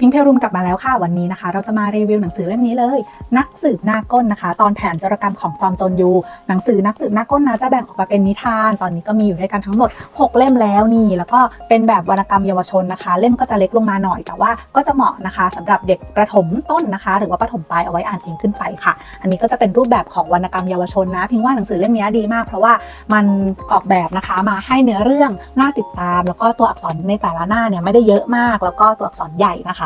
พิงเพลรุมกลับมาแล้วค่ะวันนี้นะคะ เราจะมารีวิวหนังสือเล่มนี้เลย นักสืบหน้าก้นนะคะ ตอนแผนจรกรรมของจอมโจรยูหนังสือนักสืบหน้าก้นนะจะแบ่งออกมาเป็นนิทาน ตอนนี้ก็มีอยู่ด้วยกันทั้งหมด 6 เล่มแล้วนี่ แล้วก็เป็นแบบวรรณกรรมเยาวชนนะคะ เล่มก็จะเล็กลงมาหน่อย แต่ว่าก็จะเหมาะนะคะสำหรับเด็กประถมต้นนะคะ หรือว่าประถมปลายเอาไว้อ่านเองขึ้นไปค่ะ อันนี้ก็จะเป็นรูปแบบของวรรณกรรมเยาวชนนะ พิงว่าหนังสือเล่มนี้ดีมาก เพราะว่ามันออกแบบนะคะมาให้เนื้อเรื่องน่าติดตาม แล้วก็ตัวอักษรในแต่ละหน้าเนี่ยไม่ได้เยอะมาก แล้วก็ตัวอักษรใหญ่นะคะ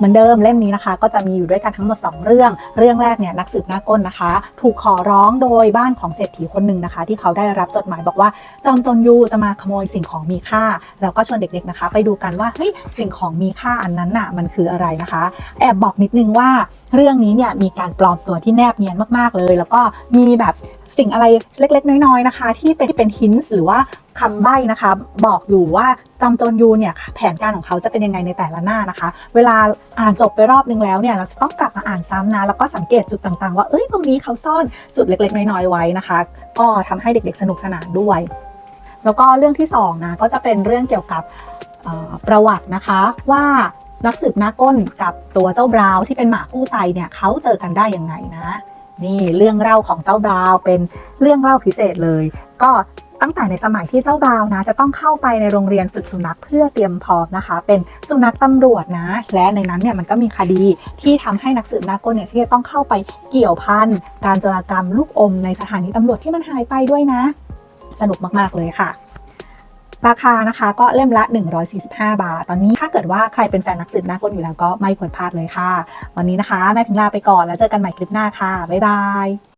เหมือนเดิมเล่มนี้นะคะ ก็จะมีอยู่ด้วยกันทั้งหมด 2 เรื่อง เรื่องแรกเนี่ยนักสืบหน้าก้นนะคะ ถูกขอร้องโดยบ้านของเศรษฐีคนหนึ่งนะคะ ที่เขาได้รับจดหมายบอกว่าจอมจรยูจะมาขโมยสิ่งของมีค่าเราก็ชวนเด็กๆนะคะ ไปดูกันว่าเฮ้ยสิ่งของมีค่าอันนั้นน่ะมันคืออะไรนะคะ แอบบอกนิดนึงว่าเรื่องนี้เนี่ยมีการปลอมตัวที่แนบเนียนมากๆเลย แล้วก็มีแบบ สิ่งอะไรเล็กๆ น้อยๆนะคะ ที่เป็นที่เป็นฮินส์หรือว่าคำใบ้นะคะ บอกอยู่ว่าจำโจรยูเนี่ยแผนการของเขาจะเป็นยังไงในแต่ละหน้านะคะ เวลาอ่านจบไปรอบนึงแล้วเนี่ยเราจะต้องกลับมาอ่านซ้ำนะแล้วก็สังเกตจุดต่างๆ ว่าเอ้ยตรงนี้เขาซ่อนจุดเล็กๆ น้อยๆไว้นะคะ ก็ทำให้เด็กๆ สนุกสนานด้วย แล้วก็เรื่องที่สองนะก็จะเป็นเรื่องเกี่ยวกับประวัตินะคะว่านักสืบหน้าก้นกับตัวเจ้าบราวที่เป็นหมาคู่ใจเนี่ยเขาเจอกันได้ยังไงนะ นี่เรื่องเล่าของเจ้าบราวเป็นเรื่องเล่าพิเศษเลย ก็ตั้งแต่ในสมัยที่เจ้าบราวนะจะต้องเข้าไปในโรงเรียนฝึกสุนัขเพื่อเตรียมพร้อมนะคะ เป็นสุนัขตำรวจนะ และในนั้นเนี่ยมันก็มีคดีที่ทำให้นักสืบน้าก้นเนี่ยที่จะต้องเข้าไปเกี่ยวพันการโจรกรรมลูกอมในสถานีตำรวจที่มันหายไปด้วยนะ สนุกมากๆเลยค่ะ ราคานะคะก็เล่มละ 145 บาท ตอนนี้ถ้าเกิดว่าใครเป็นแฟนนักสืบหน้าก้นอยู่แล้วก็ไม่ควรพลาดเลยค่ะ วันนี้นะคะแม่พิงลาไปก่อนแล้วเจอกันใหม่คลิปหน้าค่ะ บ๊ายบาย